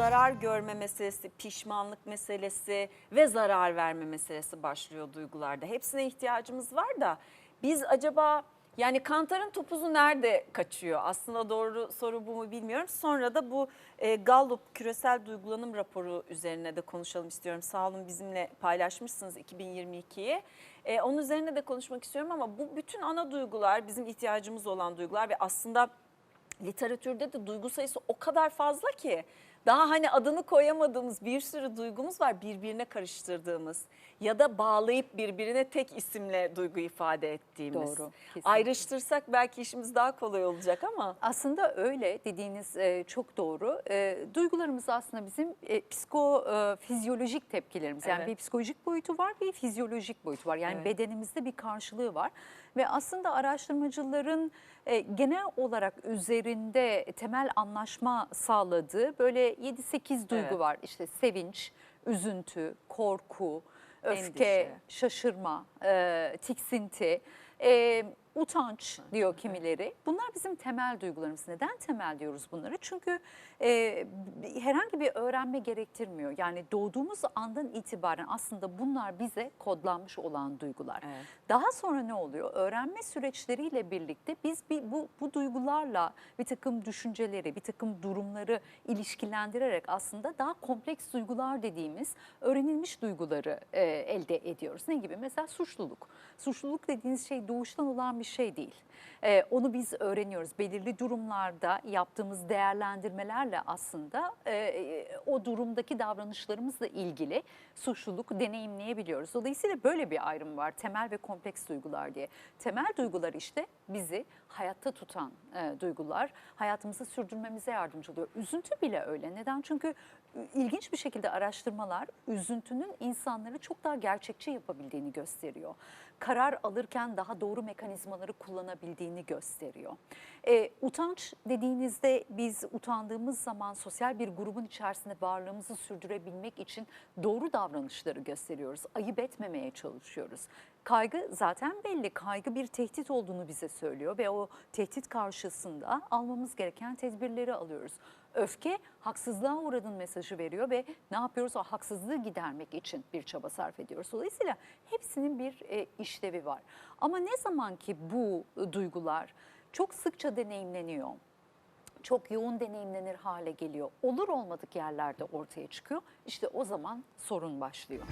zarar görme meselesi, pişmanlık meselesi ve zarar verme meselesi başlıyor duygularda. Hepsine ihtiyacımız var da biz acaba yani kantarın topuzu nerede kaçıyor? Aslında doğru soru bu mu bilmiyorum. Sonra da bu e, Gallup küresel duygulanım raporu üzerine de konuşalım istiyorum. Sağ olun bizimle paylaşmışsınız 2022'yi. E, onun üzerine de konuşmak istiyorum ama bu bütün ana duygular bizim ihtiyacımız olan duygular ve aslında literatürde de duygu sayısı o kadar fazla ki daha hani adını koyamadığımız bir sürü duygumuz var birbirine karıştırdığımız ya da bağlayıp birbirine tek isimle duygu ifade ettiğimiz. Doğru, kesinlikle. Ayrıştırsak belki işimiz daha kolay olacak ama Aslında öyle dediğiniz e, çok doğru. E, duygularımız aslında bizim e, psikofizyolojik tepkilerimiz. Yani Evet. bir psikolojik boyutu var, bir fizyolojik boyutu var. Yani Evet. bedenimizde bir karşılığı var. Ve aslında araştırmacıların e, genel olarak üzerinde temel anlaşma sağladığı böyle 7-8 duygu Evet. var. İşte sevinç, üzüntü, korku, öfke, Endişe. şaşırma, e, tiksinti, e, utanç diyor kimileri. Bunlar bizim temel duygularımız. Neden temel diyoruz bunları? Çünkü e, herhangi bir öğrenme gerektirmiyor. Yani doğduğumuz andan itibaren aslında bunlar bize kodlanmış olan duygular. Evet. Daha sonra ne oluyor? Öğrenme süreçleriyle birlikte biz bir, bu, bu duygularla bir takım düşünceleri, bir takım durumları ilişkilendirerek aslında daha kompleks duygular dediğimiz öğrenilmiş duyguları e, elde ediyoruz. Ne gibi? Mesela suçluluk. Suçluluk dediğiniz şey doğuştan olan bir şey değil. E, onu biz öğreniyoruz. Belirli durumlarda yaptığımız değerlendirmelerle aslında e, e, o durumdaki davranışlarımızla ilgili suçluluk deneyimleyebiliyoruz. Dolayısıyla böyle bir ayrım var. Temel ve kompleks duygular diye. Temel duygular işte bizi hayatta tutan e, duygular. Hayatımızı sürdürmemize yardımcı oluyor. Üzüntü bile öyle. Neden? Çünkü ilginç bir şekilde araştırmalar üzüntünün insanları çok daha gerçekçi yapabildiğini gösteriyor. Karar alırken daha doğru mekanizmaları kullanabildiğini gösteriyor. E, utanç dediğinizde biz utandığımız zaman sosyal bir grubun içerisinde varlığımızı sürdürebilmek için doğru davranışları gösteriyoruz. Ayıp etmemeye çalışıyoruz. Kaygı zaten belli. Kaygı bir tehdit olduğunu bize söylüyor ve o tehdit karşısında almamız gereken tedbirleri alıyoruz. Öfke haksızlığa uğradın mesajı veriyor ve ne yapıyoruz? O haksızlığı gidermek için bir çaba sarf ediyoruz. Dolayısıyla hepsinin bir e, işlevi var. Ama ne zaman ki bu e, duygular çok sıkça deneyimleniyor, çok yoğun deneyimlenir hale geliyor, olur olmadık yerlerde ortaya çıkıyor. İşte o zaman sorun başlıyor.